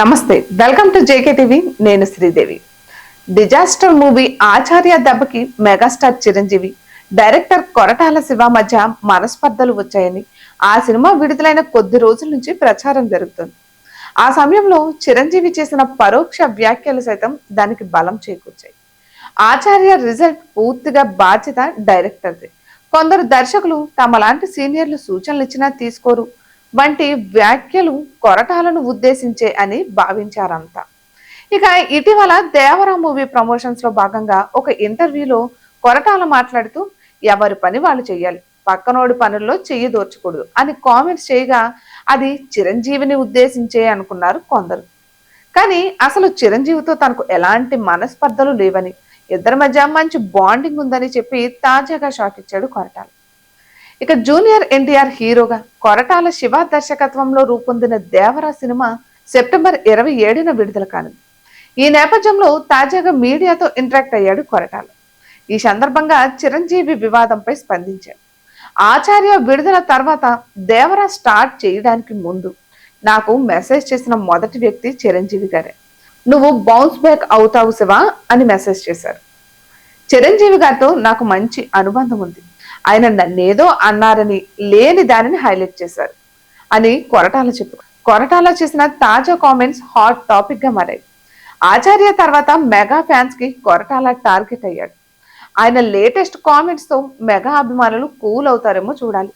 నమస్తే welcome to JK TV నేను Sridevi. Disaster movie Acharya దెబ్బకి మెగాస్టార్ చిరంజీవి డైరెక్టర్ కొరటాల శివ మధ్య మనస్పర్ధలు వచ్చాయని ఆ సినిమా విడుదలైన కొద్ది రోజుల నుంచి ప్రచారం జరుగుతుంది. ఆ సమయంలో చిరంజీవి చేసిన పరోక్ష వ్యాఖ్యలు సైతం దానికి బలం చేకూర్చాయి. ఆచార్య రిజల్ట్ పూర్తిగా బాధ్యత డైరెక్టర్ది. కొందరు దర్శకులు తమలాంటి సీనియర్లు సూచనలు ఇచ్చినా తీసుకోరు వంటి వ్యాఖ్యలు కొరటాలను ఉద్దేశించే అని భావించారంతా ఇక ఇటీవల దేవరా మూవీ ప్రమోషన్స్లో భాగంగా ఒక ఇంటర్వ్యూలో కొరటాల మాట్లాడుతూ ఎవరి పని వాళ్ళు చెయ్యాలి పక్కనోడి పనుల్లో చెయ్యి దోర్చకూడదు అని కామెంట్స్ చేయగా అది చిరంజీవిని ఉద్దేశించే అనుకున్నారు కొందరు. కానీ అసలు చిరంజీవితో తనకు ఎలాంటి మనస్పర్ధలు లేవని ఇద్దరి మధ్య మంచి బాండింగ్ ఉందని చెప్పి తాజాగా షాక్ ఇచ్చాడు కొరటాల. ఇక జూనియర్ ఎన్టీఆర్ హీరోగా కొరటాల శివ దర్శకత్వంలో రూపొందిన దేవరా సినిమా సెప్టెంబర్ ఇరవై ఏడున విడుదల కానుంది. ఈ నేపథ్యంలో తాజాగా మీడియాతో ఇంటరాక్ట్ అయ్యాడు కొరటాల. ఈ సందర్భంగా చిరంజీవి వివాదంపై స్పందించాడు. ఆచార్య విడుదల తర్వాత దేవరా స్టార్ట్ చేయడానికి ముందు నాకు మెసేజ్ చేసిన మొదటి వ్యక్తి చిరంజీవి గారే. నువ్వు బౌన్స్ బ్యాక్ అవుతావు శివా అని మెసేజ్ చేశారు. చిరంజీవి గారితో నాకు మంచి అనుబంధం ఉంది. ఆయన నన్నేదో అన్నారని లేని దానిని హైలైట్ చేశారు. అని కొరటాల చెప్పు కొరటాల చేసిన తాజా కామెంట్స్ హాట్ టాపిక్గా మారాయి. ఆచార్య తర్వాత మెగా ఫ్యాన్స్కి కొరటాల టార్గెట్ అయ్యాడు. ఆయన లేటెస్ట్ కామెంట్స్తో మెగా అభిమానులు కూల్ అవుతారేమో చూడాలి.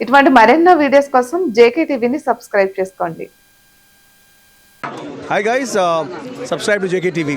ఇటువంటి మరెన్నో వీడియోస్ కోసం జేకే టీవీని సబ్స్క్రైబ్ చేసుకోండి. Hi guys subscribe to J K TV